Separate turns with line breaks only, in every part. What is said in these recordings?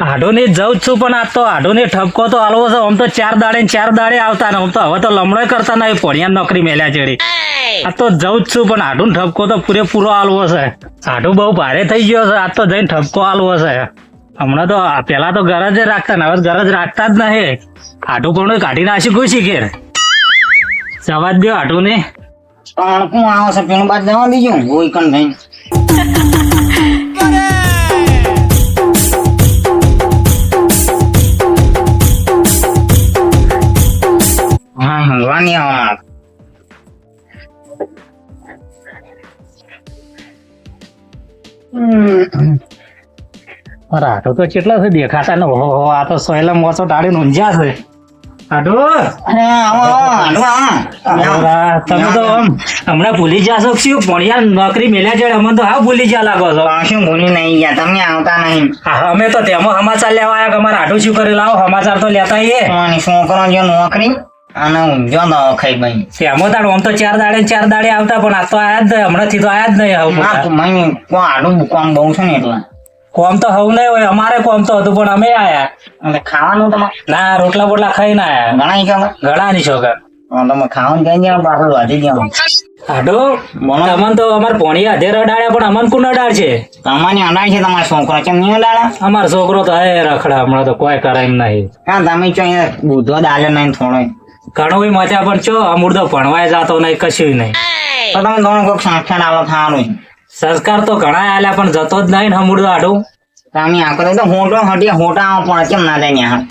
આઢો ને જઉં જ છું પણ આ તો આઢોને ઠપકો તો હાલવો છે. આમ તો ચાર દાડે ને ચાર દાડે આવતા ને આમ તો હવે તો લમણો કરતા ના ભણ્યા નોકરી મેલ્યા ચડી આ તો જઉં જ છું પણ આઢું ને ઠપકો તો પૂરેપૂરો હાલવો છે. આઢું બહુ ભારે થઈ ગયો છે આ તો જઈને ઠપકો હાલવો છે. હમણાં તો પેલા તો ગરજ જ રાખતા ને હવે ગરજ રાખતા જ નહીં. આઢું પણ કાઢી નાખી કોઈ શીખેર? જવા જ દો આઢું ને
પણ કોણ આવે છે પેલું બાદ જવા દીજો કોઈ કણ ભાઈ હા હલવાની આવવાના
અરે આઢો તો કેટલા છે દેખાતા ને ઓહો આ તો સોયલા મોસો ટાળીને ઊંઝ્યા છે. તમે તો હમણાં ભૂલી જાશો શું? ભણ્યા નોકરી મેલ્યા છે અમે તો હા ભૂલી જા લાગો છો.
શું ભૂલી નહીં ગયા? તમે આવતા નહીં.
હા, અમે તો તેમાં સમાચાર લેવા આવ્યા અમારે આટું શું કરી લાવો સમાચાર તો લેતા આવીએ.
છોકરો જો નોકરી અને ઊંઝો દવા ખાઈ ભાઈ
તેમાં તાણ આમ તો ચાર દાડે ચાર દાડે આવતા પણ આ તો આયા જ નહીં હમણાંથી તો આયા જ નહીં હવે
તો મને કોઈ આડું કોમ બહુ છે ને એટલે.
કોમ તો હવ નહીં હોય અમારે કોમ તો હતું પણ અમે આયા.
અને ખાવાનું તમારે
ના રોટલા બોટલા ખાઈને આયા.
ઘણા ચાલે
ઘણા ની છોકર
તમે ખાવાનું કઈ ગયા? પાછળ વધી ગયા. આડો.
તમને તો અમાર પોણી હાથે રડાડ્યા પણ અમન કોણ અડાડ છે?
તમારી અડાડ છે તમારો છોકરો કેમ નહીં અડાડા
અમાર છોકરો તો હે રખડા હમણાં તો કોઈ કરે એમ નહીં.
હા તમે ચો બુધો દાલે નહીં થોડો
ઘણું મજા પણ છો અમૂળ ભણવાય જાતો નહીં કશું નહીં.
તો તમે થોડો કોઈક સંસ્કાર આવો થારું
સંસ્કાર તો ઘણા આલ્યા પણ જતો જ નહીં ને આઢું
તમે આ તો હોટો હટીએ હોટા આવો પણ કેમ ના થાય ત્યાં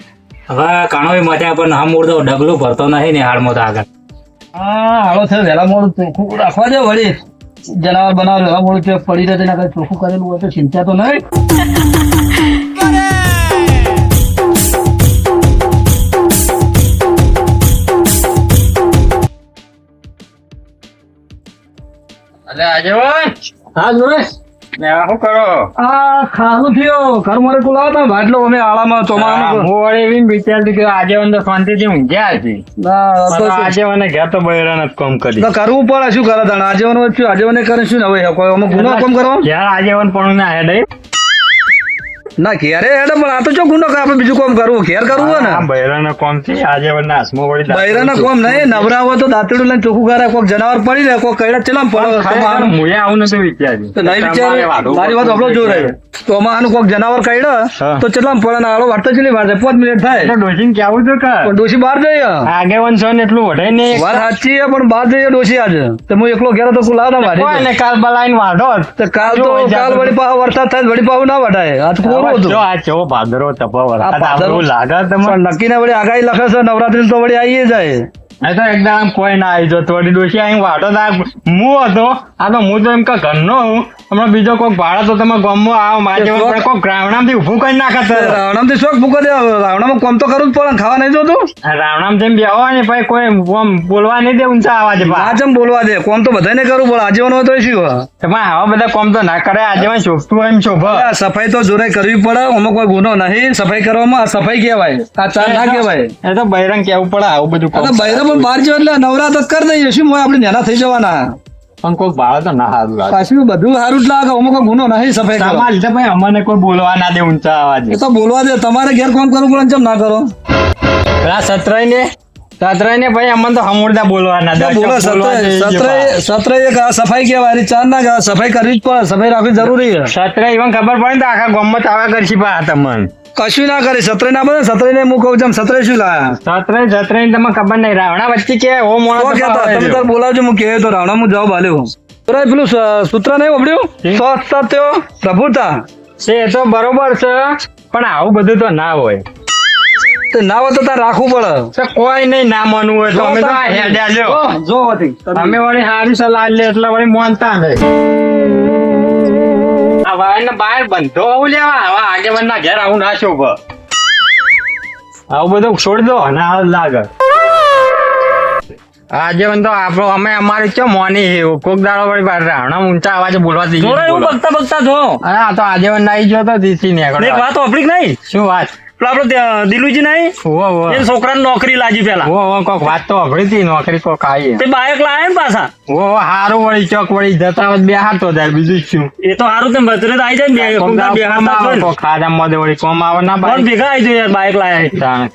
હવે ઘણું મજા પણ અમૂળ તો ડગલું ભરતો નહીં ને હાડમો તો આગળ.
હા હાલો છે વહેલા મોડું ચોખ્ખું રાખવા દે વળી. જનાવર બનાવ વહેલા મોડું છે પડી રહે તેના કાંઈ ચોખ્ખું કરેલું હોય તો ચિંતા તો નહીં.
અરે આગેવાન
હા. જોડે.
ને શું કરો?
આ ખાવાનું થયો. ઘર મારે તું લાવતા અમે આળામાં
હું
ચોમાસાનું
વળી એવી વિચારતી કે શાંતિથી ઊંઘ્યા હતી
ના, તો
પણ
શું?
આગેવાને ઘેર તો બૈરાને જ કામ કરી.
કરવું પડે શું કરે? તાણે આજીવન વચ્ચે આજીવને કરે શું? હવે અમે ગુનો કામ કરો
ઘેર આગેવાન પણ ના હેડે.
ના ઘેરે હેડે પણ આ તો ચો ગુનો આપણે બીજું કોમ કરવું ઘેર કરવું હોય
આ
ને
બૈરાના કામથી આજે ના હાથમાં વળી
બૈરાના કોમ નહીં નવરા હોય તો દાંતડું લઈને ચોખ્ખું કરે કોઈક જનાવર પડી રહે કોઈ કઈડા ચલામ પડે
મુએ આવું નથી વિચાર્યું.
તો નહીં
તમારે
વિચાર મારી વાત આપણો જો રહ્યો. તો આમાં આનું કોઈક જનાવર કાઢ્યો તો ચલામ પડે ને આળો વાટતો ચલી વાર પાંચ મિનિટ
તો
થાય
ડોશીને કેવું તો કર
પણ ડોશી બહાર જઈએ.
આગેવાન છો ને એટલું વઢે ને
વાત સાચી છે પણ બહાર જઈએ ડોશી આજે. તો હું એકલો ઘેર તો તું લાવતા
કોઈ
મારી
ને કાલ બલાઈને વાઢો.
તો કાલ તો કાલ વળી પાછો વરસાદ થાય તો વળી પાછું ના વટાય આજ કોરું
જો આ ચો ભાદરો
ભાદરો-
આવું લાગે તમને
નક્કી ને વળી આગાહી લખે છે નવરાત્રી તો વળી આવીએ જાય.
તો એકદમ કોઈ ના આવી જતો વળી ડોશી અહીં વાટો તા. હું હતો આ તો હું તો એમ કે ઘરનો હું. હમણાં બીજો કોઈક ભાડા તો તમે ગમો આવો મારે પણ કોઈક ગ્રાવણામાંથી ઊભું કરી નાખત
રાવણામાંથી શોખ ભૂકો દે રાવણામાં કોમ તો કરું જ પડે ખાવા નહીં જોતું?
રાવણામ જેમ બેહો ને ભાઈ કોઈ આમ બોલવા નહીં દે ઊંચા આવાજે
આ
પા
બોલવા દે કોમ તો બધાને કરવું બોલ આજીવન હોય તો શું હોય?
આવા બધા કોમ તો ના કરે આજે મને શોભતું એમ શોભ.
સફાઈ તો જોરે કરવી પડે આમાં કોઈ ગુનો નહીં સફાઈ કરવામાં સફાઈ કહેવાય આ ચાર ના કહેવાય.
એ તો બૈરંગ કેવું પડે આવું બધું
આ તો
કોમ.
બૈરા પણ બહાર જો એટલે નવરાત જ કરી દઈએ. શું આપણે નેના થઈ જવાના.
પણ કોઈ બાળ તો ના સારું લાગે.
પાછું બધું સારું જ લાગે. અમુક ગુનો નહીં સફાઈ કરવા
તમારે લીધે ભાઈ અમને કોઈ બોલવા ના દે ઊંચા આવાજે
તો બોલવા દે. તમારે ઘેર કોણ કરવું પડે ચમ ના કરો?
પેલા સત્રય ને સત્રય ને ભાઈ અમને તો હમુરદા બોલવા ના દે.
બોલો
બોલવા દે
સત્ર સત્ર એક સફાઈ કહેવાય ચાર ના સફાઈ કરવી જ પડે. સફાઈ રાખવી જરૂરી છે.
સત્રય even ખબર પડે ને તો આખા ગામમાં ચાવા કરશી પા તમને.
કશું ના કરી સત્રે ના બને સત્રે ને હું કહું છું સત્રે શું લાયા?
સત્ર સત્ર ને તમને ખબર નહીં રાવણા વચ્ચે કે ઓ મોણો
તમે તાર બોલાવજો હું કે તો રાવણા હું જવાબ આલ્યો બરાબર પેલું સૂત્ર નહીં વપડ્યું
હમ.
સ્વસત્યો પ્રભુતા.
છે એ તો બરોબર છે પણ આવું બધું તો ના હોય.
તે ના હોય તો તાર રાખવું પડે.
કોઈ નહીં ના માનવું હોય તો અમે તો હેડ્યા
જો, જો હતી.
અમે વળી સારી સલાહ લે એટલે વળી મોનતા નહીં. બહાર બંધો આવું લેવા. હવે આગેવાન ના ઘેર આવું ના શોભ. આવું બધું છોડ દો આ લાગે. આજે તો આપણો અમે અમારી ચો મોની છે કોક દાડો વળી બાર રાણા ઊંચા અવાજે બોલવા દીધી
જોડે એવું બકતા બકતા જો.
અરે આ તો આજે નાઈ જો તો દીસી ને
એક વાત. ઓપડી નહીં?
શું વાત?
પેલો આપણો દિલુજી નહીં?
ઓ ઓ
એ છોકરાને નોકરી લાગી પેલા.
ઓ ઓ કોક વાત તો અઘરી હતી નોકરી કોક આવી
તે બાયક લાયા ને પાછા.
ઓ હારું વળી ચોક વળી જતા હોત બે હાથો જાય બીજું શું?
એ તો સારું તેમ ભદ્રે આવી જાય ને બે
કોક
હાથ
ખાધા મોદે વળી કોમ આવે ના
પણ ભેગા આવી જાય યાર બાઇક લાયા.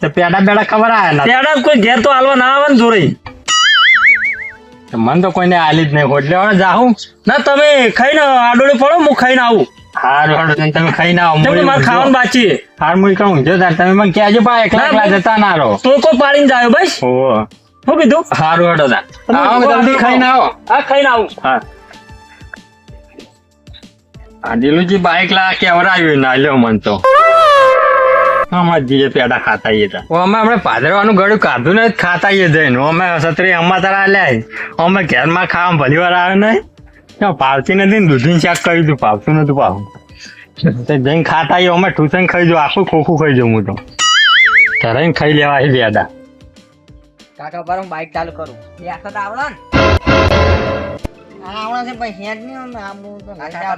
તો પેડા પેડા ખબર આવે
પેડા કોઈ ઘેર તો હાલવા ના આવે ને જોડે
મને તો કોઈને આલી જ નહીં હોટલે હવે જાહું.
ના તમે ખાઈને આડોળી પડો હું ખાઈને આવું.
હારું હારું તમે ખાઈ ના આવો
કેમ મારે ખાવાનું બાકી
હાર મુઈ કહું. જો તમે મને કહેજો પા એકલા એકલા જતા ના રહો.
તો કોઈ પાડીને જાય બસ. શું કીધું?
હારું હડો
ના
આવો જલ્દી ખાઈને આવો.
હા ખાઈને આવું.
હા. આ દિલુજી બાઈક લા કેવરાવ્યું ના લ્યો મન તો. અમાર જીએ પેડા ખાતા તા. અમે હમણાં પાદરવાનું ગળું કાઢું ને ખાતા જઈને. અમે સત્રી અમાર તારા લ્યા અમે ઘેરમાં ખાવા ભલી વાર આવે નહીં. પાવતી નથી ને દૂધીને શાક કર્યું દીધું પાવતું નતું પાવું તે જઈને ખાતા ઈએ અમે ટ્યુશન ખાઈ જો આખું ખોખું ખાઈ જાઉં હું તો. તરાઈને ખાઈ લેવા આવી બેડા
કાકા પર હું બાઈક ચાલુ કરું. તો આવડે ને. આવડે છે ભાઈ હેડ નહીં આમ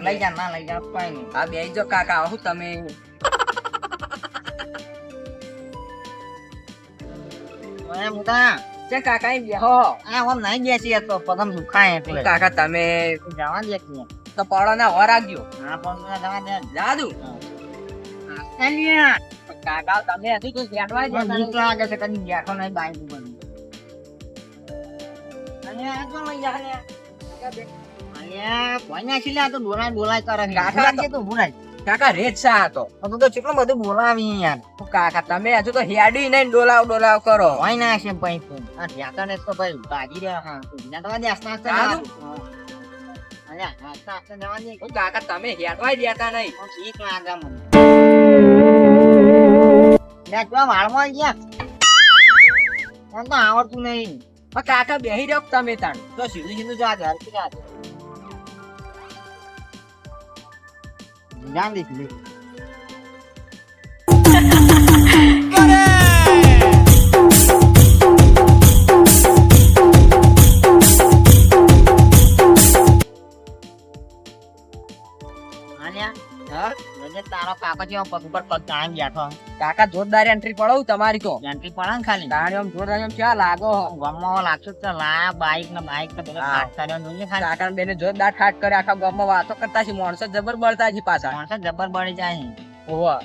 લઈ જા ના લઈ જા કઈ નહીં
આ બે જો કાકા હું તમે
ઓય મોટા
છે કાકા અહીં બેહો
આ આમ નહીં બેસી તો પગમ દુખાય એટલે
કાકા તમે
જવા દે કે
તો પડો ના હો રાખજો
હા પણ જવા દે
જાદુ
અલ્યા
કાકા તમે હજુ તો બેઠવા જ.
બીક લાગે છે કદી બેઠો નહીં બાઈક ઉપર અલ્યા કોણ લઈ જા અલ્યા અલ્યા કોઈ નાખી લે આ તો બોલાય બોલાય કરે
કાકા
તો બોલાય
કાકા રેચા શા હતો.
તો તો કેટલું બધું બોલાવી યાર.
કાકા તમે હજુ તો હેડી નહીં ડોલાવ ડોલાવ કરો.
હોય ના છે ભાઈ તો આ ઢાકા ને તો ભાઈ ભાજી રહ્યા હા. ના તો દે આસ્તા આસ્તા આસ્તા
હું કાકા તમે હેડવાય દેતા નહીં.
ઠીક લાગે મને જો વાળમાં ગયા? મને તો આવડતું નહીં.
કાકા બેહી રહ્યો તમે તાણ?
તો સીધું સીધું જવા દે હરખી જવા દે જાન દે સીધું આલ્યા,
હા?
જોજે તારો કાકો જેવો પગ ઉપર પગ તાણી બેઠો
કાકા જોરદાર એન્ટ્રી પડાવું તમારી તો.
એન્ટ્રી પડે ને ખાલી?
તાણી આમ જોરદાર આમ ક્યાં લાગો
ગામમાં લાગતું જ લા બાઈક ને બાઈક ને બધા જોઈએ ખાલી.
કાકા બેને જોરદાર ઠાટ કરે આખા ગામમાં વાતો કરતા છે માણસો જબર બળતા છે પાછા.
માણસો જબર બળી જાય
ઓવા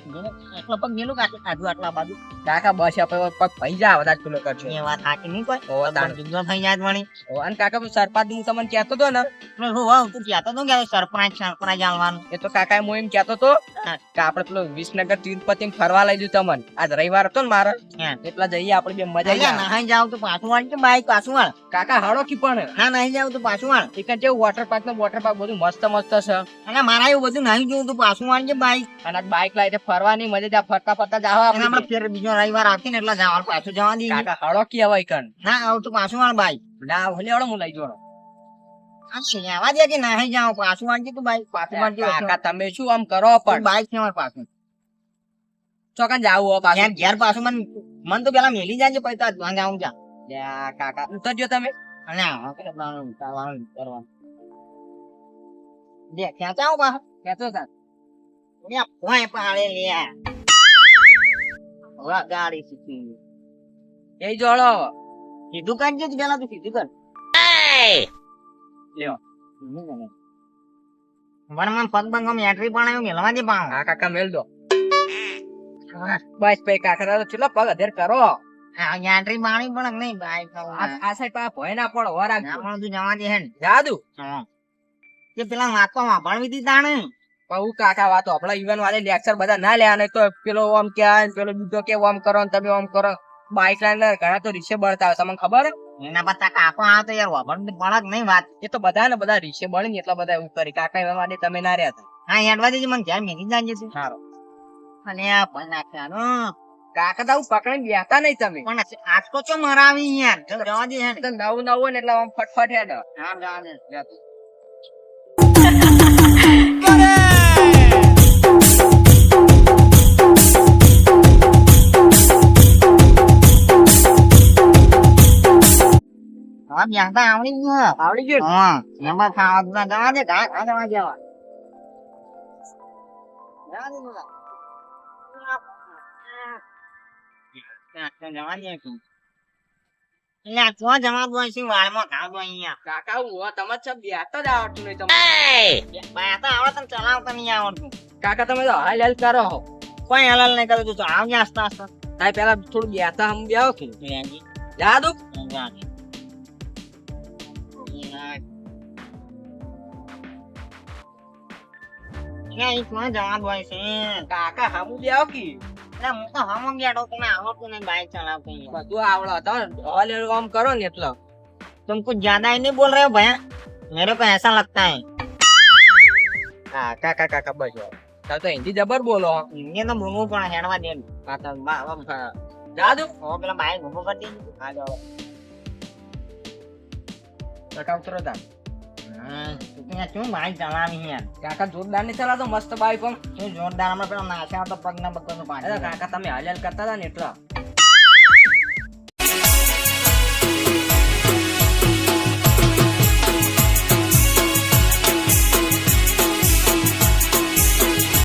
પગ આટલા બાજુ?
કાકા બસ આપણે પગ ભઈ જા બધા કિલો કરશો
એ વાત સાચી નહીં કોઈ?
ઓવા
પણ જુદો થઈ જાય જ વળી
અને કાકા સરપાત હું તમને કહેતો તો ને.
એટલે શું તું કહેતો તો કે સરપંચ સરપંચ આવવાનું.
એ તો કાકા હું એમ કહેતો તો કે આપણે પેલો વિસનગર તિરુપતિ ફરવા લઈ દઉં તમને. આજ રવિવાર હતો ને મારે. એટલા જઈએ આપણે બે મજા આવી.
નાહી જાવ તો પાછું વાળ કે બાઈક પાછું વાળ?
કાકા હાડો કી પણ?
હા નાહી જાવ તો પાછું વાળ.
એક જેવું વોટર પાર્ક નો વોટર પાર્ક બધું મસ્ત મસ્ત છે.
અને મારા એવું બધું નાહી જોઉં તો પાછું વાળ કે બાઈક?
અને બાઈક લાઈને ફરવાની મજા ત્યાં ફરતા ફરતા જાવ
આપણે. ફેર બીજો રવિવાર આવતી ને એટલે જવા પાછું જવા દી
કાકા હળો કી હવે કણ?
ના આવ તો પાછું વાળ ભાઈ
ના ભલે હળો હું લઈ જોડો
આવા દે કે નાહી જાવ પાછું વાળ તું ભાઈ પાછું વાળ
કાકા તમે શું આમ કરો પણ?
બાઈક છે મારે પાછું.
ચોકન જાવું હો પાછું.
ઘેર ઘેર પાછું મન મન તો પેલા મેલી જાય પૈસા તો જાઉં જા.
કાકા ઉતરજો તમે.
અને કરવાનું દે ક્યાં જાવ બા
કેતો હતા
લે પોય પાડે લે હવે ગાડી શીખી
એ જોડો
સીધું કરજે જ પેલા તું સીધું કર
લ્યો.
પણ મને પગ બંગ એન્ટ્રી પણ આવ્યું મેલવા દે પાઉં
આ કાકા મેલ દો બસ ભાઈ કાકા તો ચલો પગ અધેર કરો
એન્ટ્રી પાણી પણ નહીં બાઈક
આ સાઈડ પા ભય ના પડો હો રાખજો
પણ તું જવા દે હે ને
જાદુ
હા. તે પેલા વાત વાપરવી હતી તાણે
બહુ કાકા વાતો આપડા ઇવન વાળે લેક્ચર બધા ના લેવા તો પેલો ઓમ ને પેલો બીજો કે ઓમ કરો ને તમે ઓમ કરો. બાઇક લાઈન ઘણા તો રીસે બળતા તમને ખબર?
એના બધા કાકો આ તો યાર વાપરવી બળક નહીં વાત.
એ તો બધા ને બધા રીસે બળે ને એટલા બધા એવું કરી. કાકા ઇવન વાળે તમે ના રહ્યા હતા
હા હેડવા દેજે મને ઘેર મેલી જાય છે
સારો.
અને આ પણ નાખ્યાનો
કાકા તો પકડી બેતા નહીં તમે.
પણ આજ તો ચો મરાવી યાર. જવા દે હે
નવું નવું ને એટલે આમ ફટફટ હેડ.
હા જવા દે. હા બેસતા આવડી ગયું
આવડી ગયું
હા એમાં ખાવા પીવા જવા દે ઘા ખા જવા જવા જવા દે તો તું. એટલે આ ક્યાં જવા છે વાળમાં ઘા અહીંયા
કાકા હું તમે છે બેસતા જ આવડતું નહીં તમને
આવડે ચલાવતા નહીં આવડતું
કાકા તમે તો હાલ હાલ કરો હો
કોઈ હલાલ નહીં કરો તું તો આવજે આસ્તા આસ્તા
પેલા થોડું બેસતા હમ બેહો કે
બેસી.
જા દો
જાજે. અહીંયા ઈ ક્યાં જવા દો છે
કાકા હમુ બેહો કે
એટલે હું તો હમણાં બેઠો તને આવડતું નહીં બાઈક ચલાવતા અહીંયા.
બધું આવડે તમે હાલ હાલ આમ કરો ને એટલે
तुम कुछ ज्यादा ही नहीं बोल रहे हो भैया मेरे को ऐसा लगता है
હા કાકા કાકા બસ તાર તો હિન્દી જબર બોલો હો.
ये तो भूमू पण हेडवा दे
હા તો બા- બા- હા. જા દો
वो पेला बाइक भूमू कर दी आ जाओ
કાકા ઉતરો તાર
શું બાઈક ચલાવી છે
કાકા જોરદાર નહીં ચલાવતો મસ્ત બાઈક
પણ શું જોરદાર હમણાં પેલા નાખ્યા તો પગ
ના
બધું
કાકા તમે હાલ કરતા હતા ને એટલા.